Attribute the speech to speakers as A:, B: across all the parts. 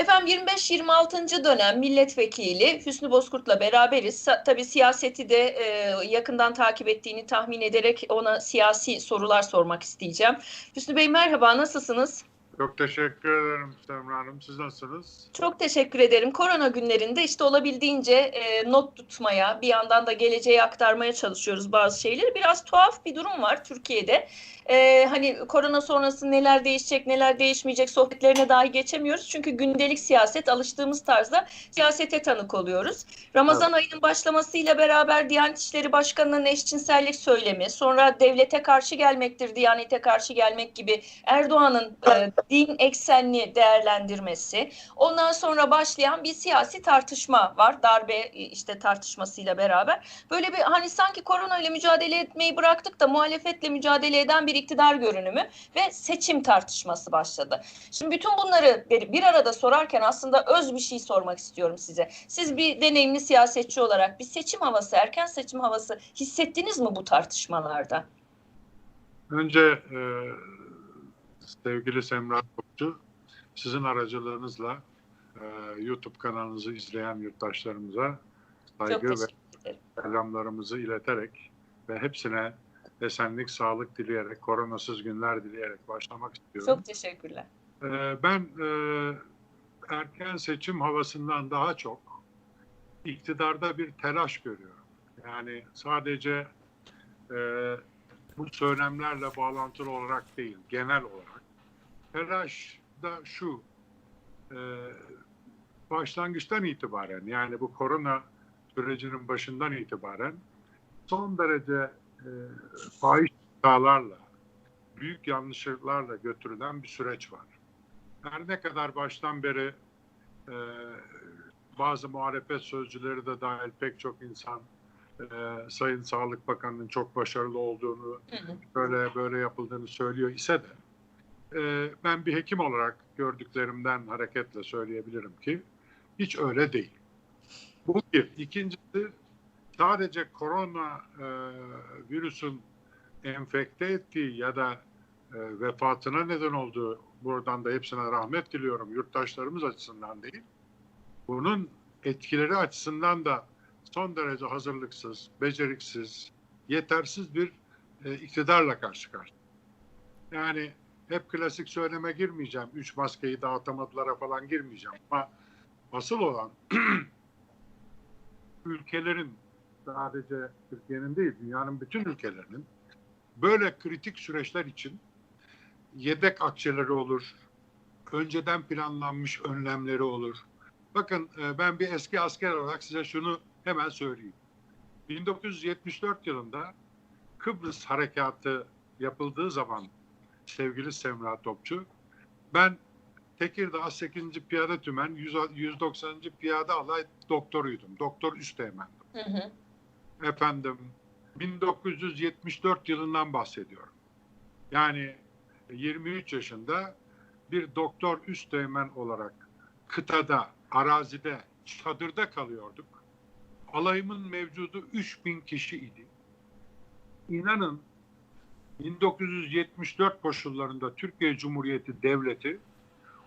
A: Efendim 25-26. dönem milletvekili Hüsnü Bozkurt'la beraberiz. Tabii siyaseti de e, yakından takip ettiğini tahmin ederek ona siyasi sorular sormak isteyeceğim. Hüsnü Bey merhaba, nasılsınız?
B: Çok teşekkür ederim Semra Hanım. Siz nasılsınız?
A: Çok teşekkür ederim. Korona günlerinde işte olabildiğince e, not tutmaya, bir yandan da geleceğe aktarmaya çalışıyoruz bazı şeyleri. Biraz tuhaf bir durum var Türkiye'de. E, hani korona sonrası neler değişecek, neler değişmeyecek sohbetlerine dahi geçemiyoruz. Çünkü gündelik siyaset, alıştığımız tarzda siyasete tanık oluyoruz. Ramazan ayının başlamasıyla beraber Diyanet İşleri Başkanı'nın eşcinsellik söylemi, sonra devlete karşı gelmektir, Diyanete karşı gelmek gibi Erdoğan'ın e, din eksenli değerlendirmesi, ondan sonra başlayan bir siyasi tartışma var. Darbe işte tartışmasıyla beraber. Böyle bir hani sanki korona ile mücadele etmeyi bıraktık da muhalefetle mücadele eden bir iktidar görünümü ve seçim tartışması başladı. Şimdi bütün bunları bir arada sorarken aslında öz bir şey sormak istiyorum size. Siz bir deneyimli siyasetçi olarak bir seçim havası, erken seçim havası hissettiniz mi bu tartışmalarda?
B: Önce e, sevgili Semra Topçu, sizin aracılığınızla e, YouTube kanalınızı izleyen yurttaşlarımıza saygı ve selamlarımızı ileterek ve hepsine esenlik, sağlık dileyerek, koronasız günler dileyerek başlamak istiyorum.
A: Çok teşekkürler.
B: Ee, Ben e, erken seçim havasından daha çok iktidarda bir telaş görüyorum. Yani sadece e, bu söylemlerle bağlantılı olarak değil, genel olarak. Telaş da şu, e, başlangıçtan itibaren yani bu korona sürecinin başından itibaren son derece e, fahiş büyük yanlışlıklarla götürülen bir süreç var. Her ne kadar baştan beri e, bazı muhalefet sözcüleri de dahil pek çok insan e, Sayın Sağlık Bakanı'nın çok başarılı olduğunu,
A: Hı hı.
B: böyle böyle yapıldığını söylüyor ise de e, ben bir hekim olarak gördüklerimden hareketle söyleyebilirim ki hiç öyle değil. Bu bir. İkincisi sadece korona e, virüsün enfekte ettiği ya da e, vefatına neden olduğu buradan da hepsine rahmet diliyorum yurttaşlarımız açısından değil. Bunun etkileri açısından da son derece hazırlıksız, beceriksiz, yetersiz bir e, iktidarla karşı karşıya. Yani hep klasik söyleme girmeyeceğim. Üç maskeyi dağıtamadılara falan girmeyeceğim. Ama asıl olan ülkelerin sadece Türkiye'nin değil, dünyanın bütün ülkelerinin böyle kritik süreçler için yedek akçeleri olur, önceden planlanmış önlemleri olur. Bakın e, ben bir eski asker olarak size şunu hemen söyleyeyim. 1974 yılında Kıbrıs harekatı yapıldığı zaman sevgili Semra Topçu, ben Tekirdağ 8. Piyade Tümen 100 190. Piyade Alay doktoruydum. Doktor üsteğmendim.
A: Hı hı.
B: Efendim 1974 yılından bahsediyorum. Yani 23 yaşında bir doktor üsteğmen olarak kıtada, arazide, çadırda kalıyorduk. Alayımın mevcudu 3000 kişi idi. İnanın 1974 koşullarında Türkiye Cumhuriyeti Devleti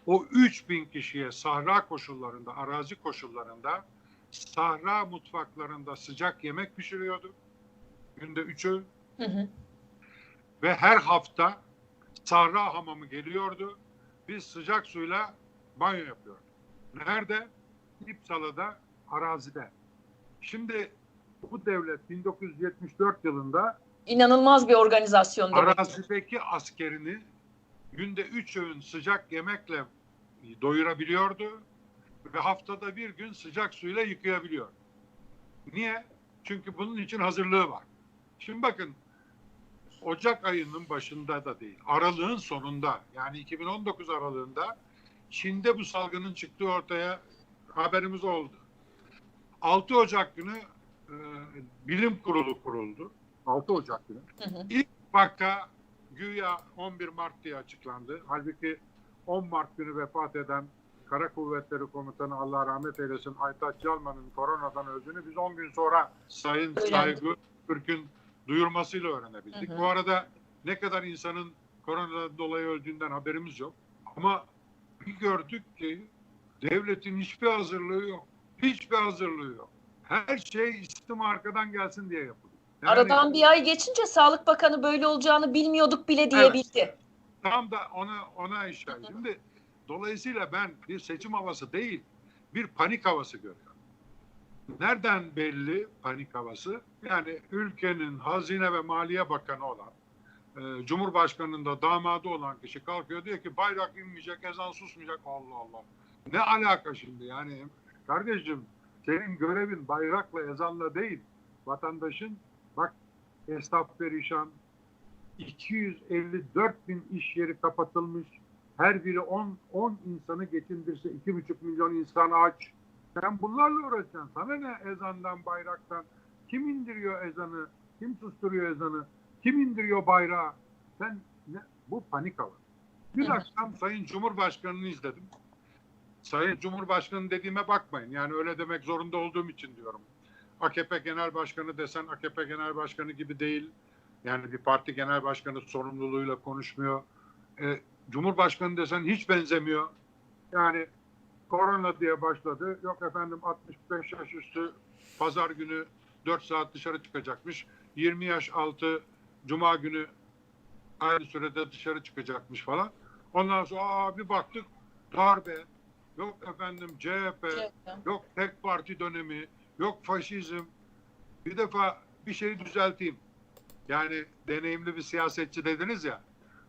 B: o 3000 kişiye sahra koşullarında, arazi koşullarında sahra mutfaklarında sıcak yemek pişiriyordu. Günde 3 öğün
A: Hı hı.
B: ve her hafta sahra hamamı geliyordu. Biz sıcak suyla banyo yapıyorduk. Nerede? İpsala'da, arazide. Şimdi bu devlet 1974 yılında
A: İnanılmaz bir organizasyon demek.
B: arazideki askerini günde 3 öğün sıcak yemekle doyurabiliyordu ve haftada bir gün sıcak suyla yıkayabiliyor. Niye? Çünkü bunun için hazırlığı var. Şimdi bakın Ocak ayının başında da değil, aralığın sonunda yani 2019 aralığında Çin'de bu salgının çıktığı ortaya haberimiz oldu. 6 Ocak günü e, bilim kurulu kuruldu. 6 Ocak günü.
A: Hı hı.
B: İlk vaka güya 11 Mart diye açıklandı. Halbuki 10 Mart günü vefat eden Kara Kuvvetleri Komutanı Allah rahmet eylesin Aytaç Yalman'ın koronadan öldüğünü biz 10 gün sonra Sayın
A: Öğrendik.
B: Saygı Türk'ün duyurmasıyla öğrenebildik.
A: Hı hı.
B: Bu arada ne kadar insanın koronadan dolayı öldüğünden haberimiz yok. Ama bir gördük ki Devletin hiçbir hazırlığı yok. Hiçbir hazırlığı yok. Her şey istim arkadan gelsin diye yapılıyor. Yani
A: Aradan bir ay geçince Sağlık Bakanı böyle olacağını bilmiyorduk bile diyebildi.
B: tam da ona ona işaret. Şimdi dolayısıyla ben bir seçim havası değil, bir panik havası görüyorum. Nereden belli panik havası? Yani ülkenin Hazine ve Maliye Bakanı olan, e, Cumhurbaşkanı'nın da damadı olan kişi kalkıyor diyor ki bayrak inmeyecek, ezan susmayacak. Allah Allah. Ne alaka şimdi? Yani kardeşim senin görevin bayrakla, ezanla değil. Vatandaşın bak esnaf perişan, 254 bin iş yeri kapatılmış. Her biri 10, 10 insanı geçindirse 2,5 milyon insan aç. Sen bunlarla uğraşacaksın. Sana ne ezandan, bayraktan? Kim indiriyor ezanı? Kim susturuyor ezanı? Kim indiriyor bayrağı? Sen ne? Bu panik
A: Hı hı.
B: akşam Sayın Cumhurbaşkanı'nı izledim. Sayın Cumhurbaşkanı dediğime bakmayın. Yani öyle demek zorunda olduğum için diyorum. AKP Genel Başkanı desen AKP Genel Başkanı gibi değil. Yani bir parti genel başkanı sorumluluğuyla konuşmuyor. E, Cumhurbaşkanı desen hiç benzemiyor. Yani korona diye başladı. Yok efendim 65 yaş üstü pazar günü 4 saat dışarı çıkacakmış. 20 yaş altı cuma günü aynı sürede dışarı çıkacakmış falan. Ondan sonra aa, bir baktık darbe, yok efendim CHP, yok tek parti dönemi, yok faşizm. Bir defa bir şeyi düzelteyim. Yani deneyimli bir siyasetçi dediniz ya.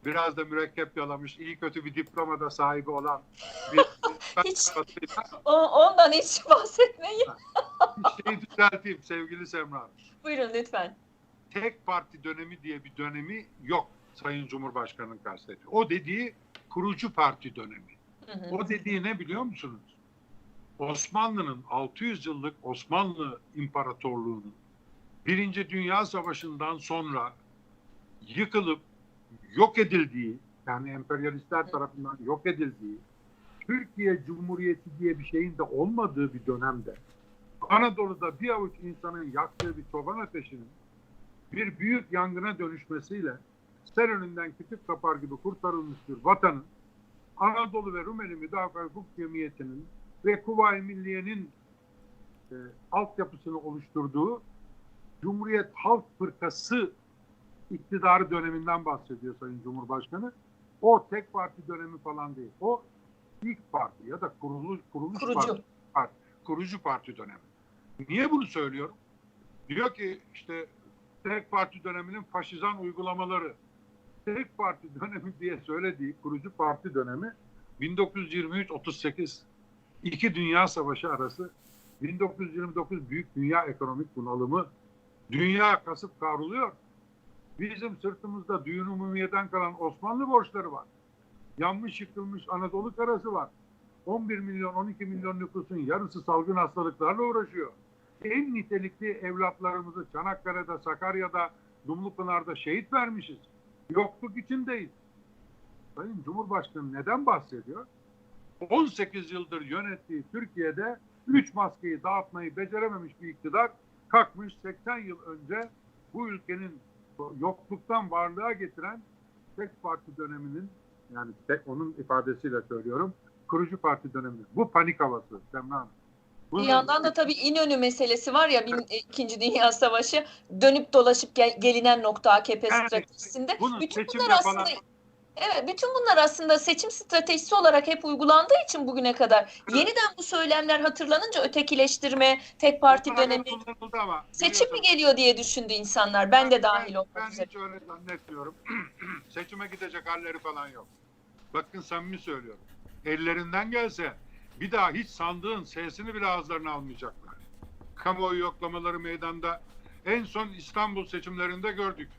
B: Biraz da mürekkep yalamış, iyi kötü bir diplomada sahibi olan bir
A: Hiç. Ondan hiç bahsetmeyin.
B: şeyi düzelteyim sevgili Semra.
A: Buyurun lütfen.
B: Tek parti dönemi diye bir dönemi yok Sayın Cumhurbaşkanı'nın kastettiği. O dediği kurucu parti dönemi.
A: Hı hı.
B: O dediği ne biliyor musunuz? Osmanlı'nın 600 yıllık Osmanlı İmparatorluğu'nun Birinci Dünya Savaşı'ndan sonra yıkılıp yok edildiği, yani emperyalistler tarafından yok edildiği, Türkiye Cumhuriyeti diye bir şeyin de olmadığı bir dönemde Anadolu'da bir avuç insanın yaktığı bir çoban ateşinin bir büyük yangına dönüşmesiyle sel önünden küçük kapar gibi kurtarılmış bir vatanın Anadolu ve Rumeli Müdafaa Hukuk Cemiyeti'nin ve Kuvayi Milliye'nin e, altyapısını oluşturduğu Cumhuriyet Halk Fırkası iktidarı döneminden bahsediyor Sayın Cumhurbaşkanı. O tek parti dönemi falan değil. O ilk parti ya da kuruluş, kuruluş
A: Kurucu.
B: parti, kurucu parti dönemi. Niye bunu söylüyorum? Diyor ki işte tek parti döneminin faşizan uygulamaları tek parti dönemi diye söylediği kurucu parti dönemi 1923-38 iki dünya savaşı arası 1929 büyük dünya ekonomik bunalımı dünya kasıp kavruluyor. Bizim sırtımızda düğün umumiyeden kalan Osmanlı borçları var. Yanmış yıkılmış Anadolu karası var. 11 milyon 12 milyon nüfusun yarısı salgın hastalıklarla uğraşıyor. En nitelikli evlatlarımızı Çanakkale'de, Sakarya'da, Dumlupınar'da şehit vermişiz. Yokluk içindeyiz. Sayın Cumhurbaşkanı neden bahsediyor? 18 yıldır yönettiği Türkiye'de 3 maskeyi dağıtmayı becerememiş bir iktidar kalkmış 80 yıl önce bu ülkenin yokluktan varlığa getiren tek parti döneminin yani tek, onun ifadesiyle söylüyorum kurucu parti dönemi. Bu panik havası Semra Hanım.
A: Bir yandan da tabii İnönü meselesi var ya bin- e, İkinci Dünya Savaşı dönüp dolaşıp gel- gelinen nokta AKP
B: Yani
A: stratejisinde. bütün bunlar aslında Evet, bütün bunlar aslında seçim stratejisi olarak hep uygulandığı için bugüne kadar
B: Evet.
A: yeniden bu söylemler hatırlanınca ötekileştirme, tek parti
B: Bunlar
A: dönemi,
B: ama
A: seçim mi geliyor diye düşündü insanlar. Ben de dahil
B: ben,
A: olmak
B: ben
A: üzere.
B: hiç öyle zannetmiyorum. Seçime gidecek halleri falan yok. Bakın samimi söylüyorum. Ellerinden gelse bir daha hiç sandığın sesini bile ağızlarına almayacaklar. Kamuoyu yoklamaları meydanda. En son İstanbul seçimlerinde gördük.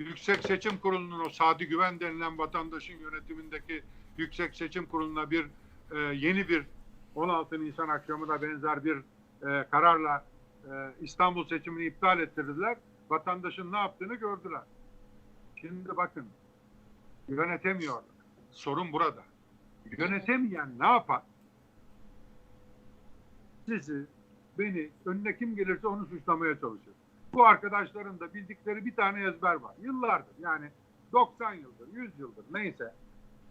B: Yüksek Seçim Kurulu'nun o Sadi Güven denilen vatandaşın yönetimindeki Yüksek Seçim Kurulu'na bir e, yeni bir 16 Nisan akşamı da benzer bir e, kararla e, İstanbul seçimini iptal ettirdiler. Vatandaşın ne yaptığını gördüler. Şimdi bakın yönetemiyor. Sorun burada. Yönetemeyen ne yapar? Sizi, beni, önüne kim gelirse onu suçlamaya çalışır. Bu arkadaşların da bildikleri bir tane ezber var. Yıllardır yani 90 yıldır, 100 yıldır neyse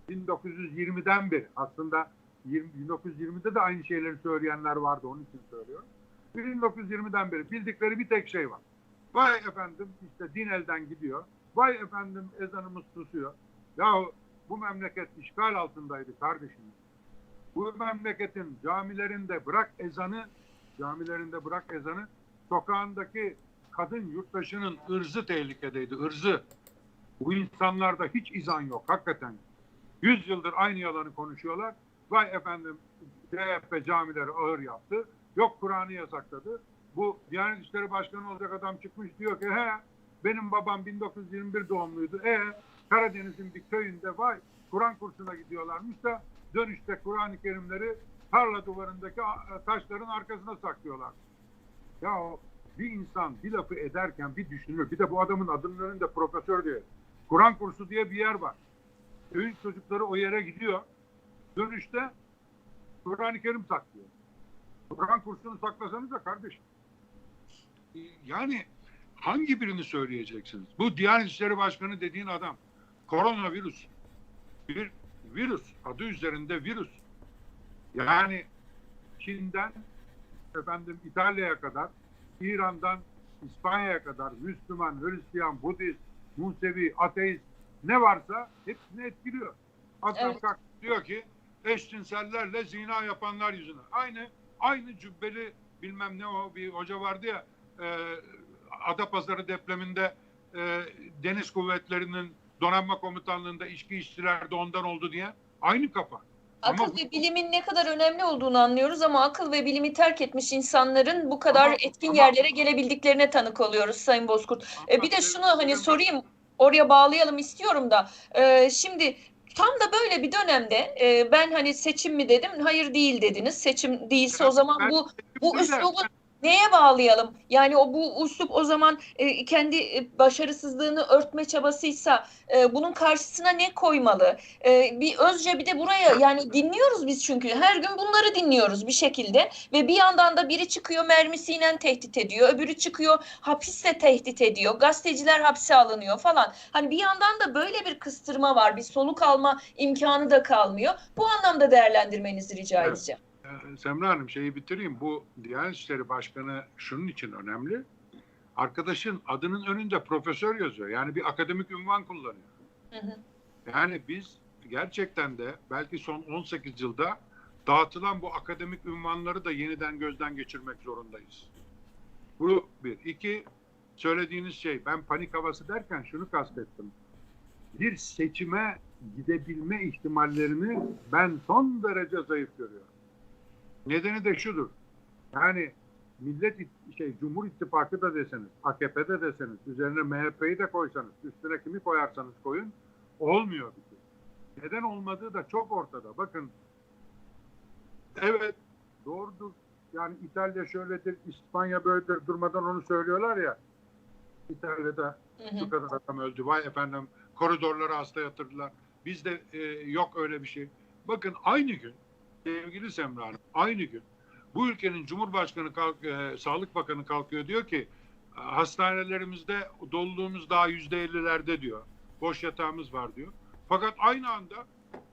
B: 1920'den beri aslında 20, 1920'de de aynı şeyleri söyleyenler vardı onun için söylüyorum. 1920'den beri bildikleri bir tek şey var. Vay efendim işte din elden gidiyor. Vay efendim ezanımız susuyor. Ya bu memleket işgal altındaydı kardeşim. Bu memleketin camilerinde bırak ezanı, camilerinde bırak ezanı, sokağındaki kadın yurttaşının ırzı tehlikedeydi, ırzı. Bu insanlarda hiç izan yok hakikaten. Yüz yıldır aynı yalanı konuşuyorlar. Vay efendim CHP camileri ağır yaptı. Yok Kur'an'ı yasakladı. Bu Diyanet İşleri Başkanı olacak adam çıkmış diyor ki he benim babam 1921 doğumluydu. E Karadeniz'in bir köyünde vay Kur'an kursuna gidiyorlarmış da dönüşte Kur'an-ı Kerimleri tarla duvarındaki taşların arkasına saklıyorlar. Ya bir insan bir lafı ederken bir düşünür. Bir de bu adamın adının önünde profesör diyor. Kur'an kursu diye bir yer var. Köyün çocukları o yere gidiyor. Dönüşte Kur'an-ı Kerim saklıyor. Kur'an kursunu saklasanız da kardeşim. Yani hangi birini söyleyeceksiniz? Bu Diyanet İşleri Başkanı dediğin adam koronavirüs. Bir virüs. Adı üzerinde virüs. Yani Çin'den efendim İtalya'ya kadar, İran'dan İspanya'ya kadar Müslüman, Hristiyan, Budist, Musevi, ateist ne varsa hepsini etkiliyor. Adam
A: Evet.
B: diyor ki eşcinsellerle zina yapanlar yüzünden. Aynı aynı cübbeli bilmem ne o bir hoca vardı ya e, Adapazarı depreminde e, deniz kuvvetlerinin donanma komutanlığında içki içtiler de ondan oldu diye. Aynı kafa. Ama
A: Akıl
B: bu-
A: ve bilimin ne kadar önemli olduğunu anlıyoruz ama akıl ve bilimi terk etmiş insanların bu kadar
B: Ama-
A: etkin
B: ama-
A: yerlere gelebildiklerine tanık oluyoruz Sayın Bozkurt. E, bir de
B: Ama-
A: şunu hani sorayım oraya bağlayalım istiyorum da. E, şimdi tam da böyle bir dönemde e, ben hani seçim mi dedim hayır değil dediniz. Seçim değilse o zaman bu bu
B: Ben-
A: üslubu neye bağlayalım? Yani o bu üslup o zaman e, kendi e, başarısızlığını örtme çabasıysa e, bunun karşısına ne koymalı? E, bir özce bir de buraya yani dinliyoruz biz çünkü her gün bunları dinliyoruz bir şekilde ve bir yandan da biri çıkıyor mermisiyle tehdit ediyor, öbürü çıkıyor hapiste tehdit ediyor, gazeteciler hapse alınıyor falan. Hani bir yandan da böyle bir kıstırma var, bir soluk alma imkanı da kalmıyor. Bu anlamda değerlendirmenizi rica edeceğim.
B: Ee, Semra Hanım şeyi bitireyim. Bu Diyanet İşleri Başkanı şunun için önemli. Arkadaşın adının önünde profesör yazıyor. Yani bir akademik ünvan kullanıyor.
A: Hı hı.
B: Yani biz gerçekten de belki son 18 yılda dağıtılan bu akademik ünvanları da yeniden gözden geçirmek zorundayız. Bu bir. İki, söylediğiniz şey ben panik havası derken şunu kastettim. Bir seçime gidebilme ihtimallerini ben son derece zayıf görüyorum. Nedeni de şudur. Yani Millet şey Cumhur İttifakı da deseniz, AKP de deseniz, üzerine MHP'yi de koysanız, üstüne kimi koyarsanız koyun olmuyor bir şey. Neden olmadığı da çok ortada. Bakın evet doğrudur. Yani İtalya şöyledir, İspanya böyledir durmadan onu söylüyorlar ya. İtalya'da
A: Hı hı.
B: şu kadar adam öldü. Vay efendim koridorlara hasta yatırdılar. Bizde e, yok öyle bir şey. Bakın aynı gün sevgili Semra Hanım aynı gün bu ülkenin Cumhurbaşkanı kalk, e, Sağlık Bakanı kalkıyor diyor ki hastanelerimizde doluluğumuz daha yüzde ellilerde diyor. Boş yatağımız var diyor. Fakat aynı anda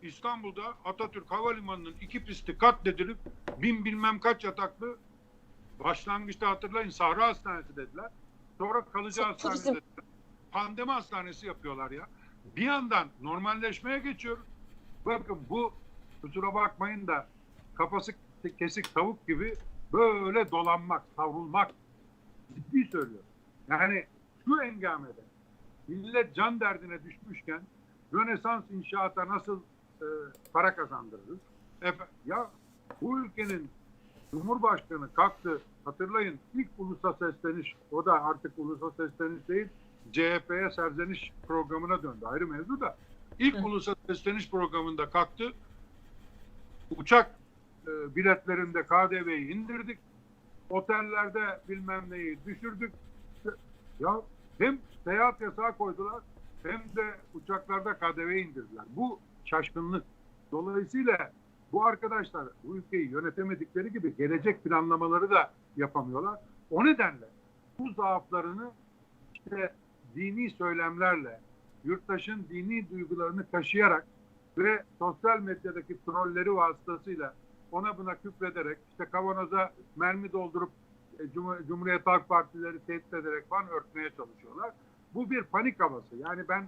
B: İstanbul'da Atatürk Havalimanı'nın iki pisti katledilip bin bilmem kaç yataklı başlangıçta hatırlayın Sahra Hastanesi dediler. Sonra kalıcı
A: Çok
B: hastane
A: turizm.
B: dediler. Pandemi hastanesi yapıyorlar ya. Bir yandan normalleşmeye geçiyoruz. Bakın bu kusura bakmayın da kafası kesik tavuk gibi böyle dolanmak, savrulmak ciddi söylüyorum. Yani şu engamede millet can derdine düşmüşken Rönesans inşaata nasıl e, para kazandırırız? Efe, ya bu ülkenin Cumhurbaşkanı kalktı hatırlayın ilk ulusa sesleniş o da artık ulusa sesleniş değil CHP'ye serzeniş programına döndü ayrı mevzu da ilk ulusa sesleniş programında kalktı uçak e, biletlerinde KDV'yi indirdik otellerde bilmem neyi düşürdük ya hem seyahat yasağı koydular hem de uçaklarda KDV indirdiler. Bu şaşkınlık. Dolayısıyla bu arkadaşlar bu ülkeyi yönetemedikleri gibi gelecek planlamaları da yapamıyorlar. O nedenle bu zaaflarını işte dini söylemlerle, yurttaşın dini duygularını taşıyarak ve sosyal medyadaki trolleri vasıtasıyla ona buna küfrederek işte kavanoza mermi doldurup e, Cum- Cumhuriyet Halk Partileri tehdit ederek falan örtmeye çalışıyorlar. Bu bir panik havası. Yani ben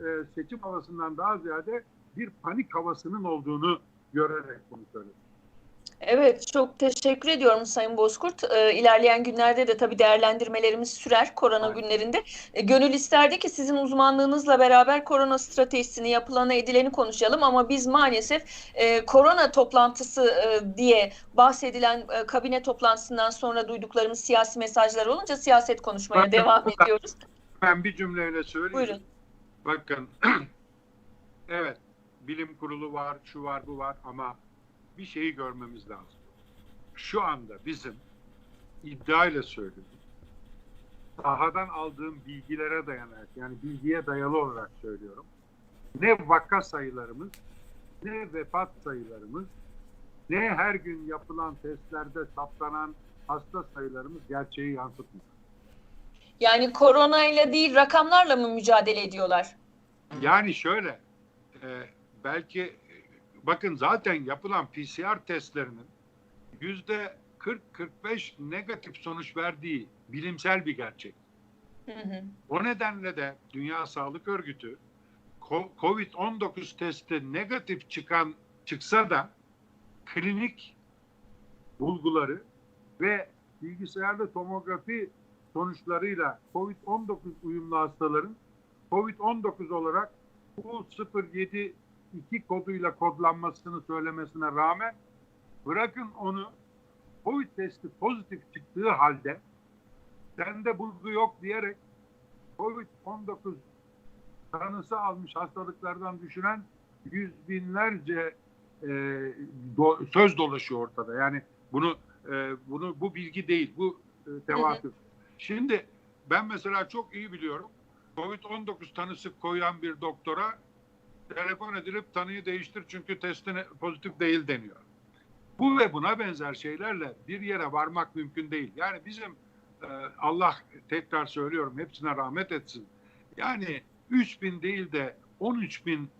B: e, seçim havasından daha ziyade bir panik havasının olduğunu görerek bunu söyledim.
A: Evet, çok teşekkür ediyorum Sayın Bozkurt. Ee, ilerleyen günlerde de tabii değerlendirmelerimiz sürer korona
B: Aynen.
A: günlerinde. E, gönül isterdi ki sizin uzmanlığınızla beraber korona stratejisini, yapılanı, edileni konuşalım ama biz maalesef e, korona toplantısı e, diye bahsedilen e, kabine toplantısından sonra duyduklarımız siyasi mesajlar olunca siyaset konuşmaya
B: Bakın,
A: devam
B: bu-
A: ediyoruz.
B: Ben bir cümleyle söyleyeyim.
A: Buyurun.
B: Bakın evet bilim kurulu var, şu var, bu var ama bir şeyi görmemiz lazım. Şu anda bizim iddiayla söylüyorum. Sahadan aldığım bilgilere dayanarak yani bilgiye dayalı olarak söylüyorum. Ne vaka sayılarımız, ne vefat sayılarımız, ne her gün yapılan testlerde saptanan hasta sayılarımız gerçeği yansıtmıyor.
A: Yani koronayla değil rakamlarla mı mücadele ediyorlar?
B: Yani şöyle, e, belki bakın zaten yapılan PCR testlerinin yüzde 40-45 negatif sonuç verdiği bilimsel bir gerçek.
A: Hı hı.
B: O nedenle de Dünya Sağlık Örgütü ko- COVID-19 testi negatif çıkan çıksa da klinik bulguları ve bilgisayarlı tomografi sonuçlarıyla COVID-19 uyumlu hastaların COVID-19 olarak U072 koduyla kodlanmasını söylemesine rağmen bırakın onu COVID testi pozitif çıktığı halde sende bulgu yok diyerek COVID-19 tanısı almış hastalıklardan düşünen yüz binlerce e, do- söz dolaşıyor ortada. Yani bunu e, bunu bu bilgi değil, bu e, tevatür. Şimdi ben mesela çok iyi biliyorum. Covid-19 tanısı koyan bir doktora telefon edilip tanıyı değiştir çünkü testine pozitif değil deniyor. Bu ve buna benzer şeylerle bir yere varmak mümkün değil. Yani bizim e, Allah tekrar söylüyorum hepsine rahmet etsin. Yani 3 bin değil de 13 bin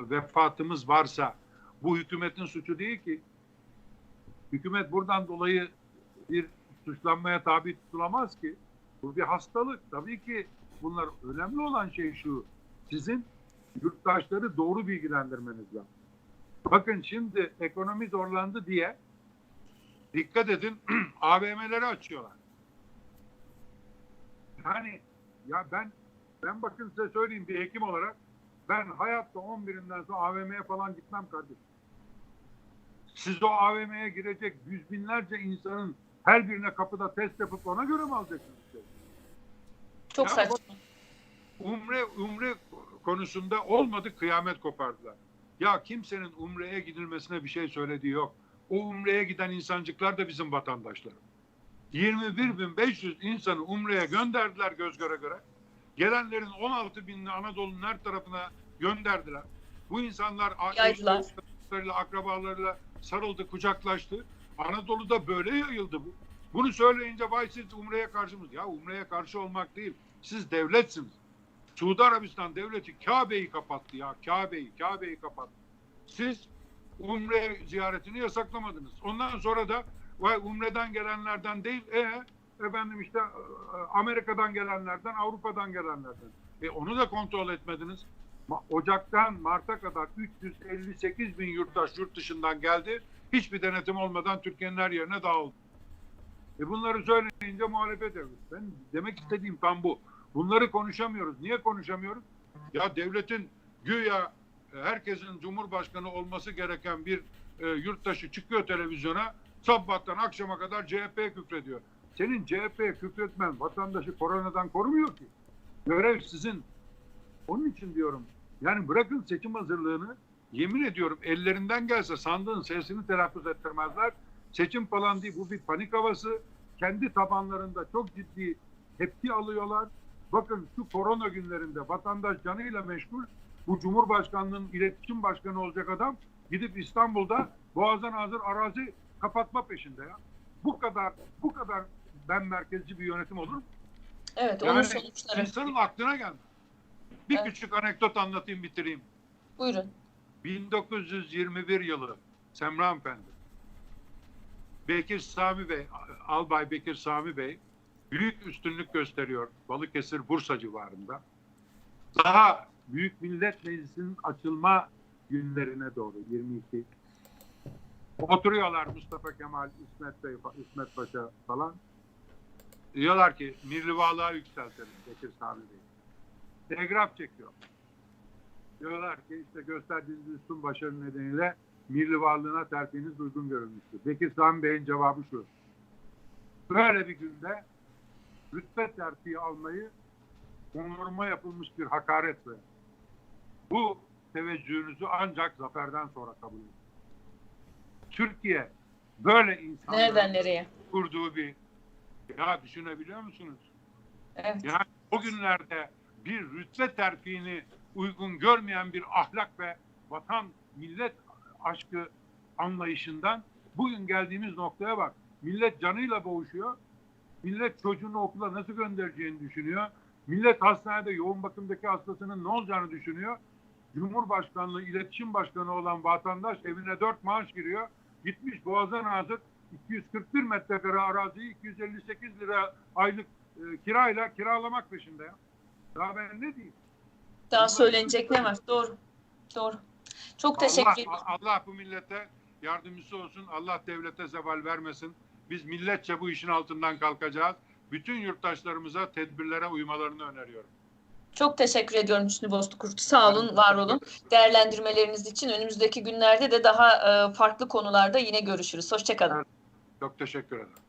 B: vefatımız varsa bu hükümetin suçu değil ki. Hükümet buradan dolayı bir suçlanmaya tabi tutulamaz ki. Bu bir hastalık. Tabii ki bunlar önemli olan şey şu. Sizin yurttaşları doğru bilgilendirmeniz lazım. Bakın şimdi ekonomi zorlandı diye dikkat edin AVM'leri açıyorlar. Yani ya ben ben bakın size söyleyeyim bir hekim olarak ben hayatta 11'inden sonra AVM'ye falan gitmem kardeşim. Siz o AVM'ye girecek yüz binlerce insanın her birine kapıda test yapıp ona göre mi alacaksınız?
A: Çok
B: Ya
A: saçma.
B: Umre umre konusunda olmadı kıyamet kopardılar. Ya kimsenin umreye gidilmesine bir şey söylediği yok. O umreye giden insancıklar da bizim vatandaşlarım. 21.500 insanı umreye gönderdiler göz göre göre. Gelenlerin 16 binini Anadolu'nun her tarafına gönderdiler. Bu insanlar eşleriyle, akrabalarıyla sarıldı, kucaklaştı. Anadolu'da böyle yayıldı bu. Bunu söyleyince vay siz Umre'ye karşı mısınız? Ya Umre'ye karşı olmak değil. Siz devletsiniz. Suudi Arabistan devleti Kabe'yi kapattı ya. Kabe'yi, Kabe'yi kapattı. Siz Umre ziyaretini yasaklamadınız. Ondan sonra da vay Umre'den gelenlerden değil, e efendim işte e, Amerika'dan gelenlerden, Avrupa'dan gelenlerden. E onu da kontrol etmediniz. Ocaktan Mart'a kadar 358 bin yurttaş yurt dışından geldi. Hiçbir denetim olmadan Türkiye'nin her yerine dağıldı. E bunları söyleyince muhalefet ediyoruz. Ben demek istediğim tam bu. Bunları konuşamıyoruz. Niye konuşamıyoruz? Ya devletin güya e, herkesin cumhurbaşkanı olması gereken bir e, yurttaşı çıkıyor televizyona sabahtan akşama kadar CHP küfrediyor. Senin CHP küfretmen vatandaşı koronadan korumuyor ki. Görev sizin. Onun için diyorum yani bırakın seçim hazırlığını yemin ediyorum ellerinden gelse sandığın sesini telaffuz ettirmezler. Seçim falan değil bu bir panik havası. Kendi tabanlarında çok ciddi tepki alıyorlar. Bakın şu korona günlerinde vatandaş canıyla meşgul. Bu Cumhurbaşkanlığının iletişim başkanı olacak adam gidip İstanbul'da boğazdan hazır arazi kapatma peşinde ya. Bu kadar bu kadar ben merkezci bir yönetim olur mu?
A: Evet, onun
B: Yani
A: sonuçları.
B: insanın aklına gelmez. Bir
A: Evet.
B: küçük anekdot anlatayım bitireyim.
A: Buyurun.
B: 1921 yılı Semra Efendi. Bekir Sami Bey, Albay Bekir Sami Bey büyük üstünlük gösteriyor Balıkesir Bursa civarında. Daha Büyük Millet Meclisi'nin açılma günlerine doğru 22. Oturuyorlar Mustafa Kemal, İsmet Bey, İsmet Paşa falan. Diyorlar ki Mirlivalığa yükseltelim Bekir Sami Bey. Telgraf çekiyor. Diyorlar ki işte gösterdiğiniz üstün başarı nedeniyle milli varlığına terfiniz uygun görülmüştür. Bekir Sami Bey'in cevabı şu. Böyle bir günde rütbe terfiyi almayı onuruma yapılmış bir hakaret ve bu teveccühünüzü ancak zaferden sonra kabul edin. Türkiye böyle insanların
A: Nereden nereye?
B: kurduğu bir ya düşünebiliyor musunuz?
A: Evet.
B: Yani o günlerde bir rütbe terfini uygun görmeyen bir ahlak ve vatan millet aşkı anlayışından bugün geldiğimiz noktaya bak. Millet canıyla boğuşuyor. Millet çocuğunu okula nasıl göndereceğini düşünüyor. Millet hastanede yoğun bakımdaki hastasının ne olacağını düşünüyor. Cumhurbaşkanlığı iletişim başkanı olan vatandaş evine dört maaş giriyor. Gitmiş Boğaz'a nazır 241 metrekare araziyi 258 lira aylık e, kirayla kiralamak peşinde ya. Daha ben ne diyeyim?
A: Daha söylenecek ne var? Doğru. Doğru. Çok teşekkür ederim.
B: Allah, Allah bu millete yardımcısı olsun. Allah devlete zeval vermesin. Biz milletçe bu işin altından kalkacağız. Bütün yurttaşlarımıza tedbirlere uymalarını öneriyorum.
A: Çok teşekkür ediyorum Hüsnü Bozkurt. Sağ olun, var olun. Değerlendirmeleriniz için önümüzdeki günlerde de daha e, farklı konularda yine görüşürüz. Hoşçakalın.
B: Çok teşekkür ederim.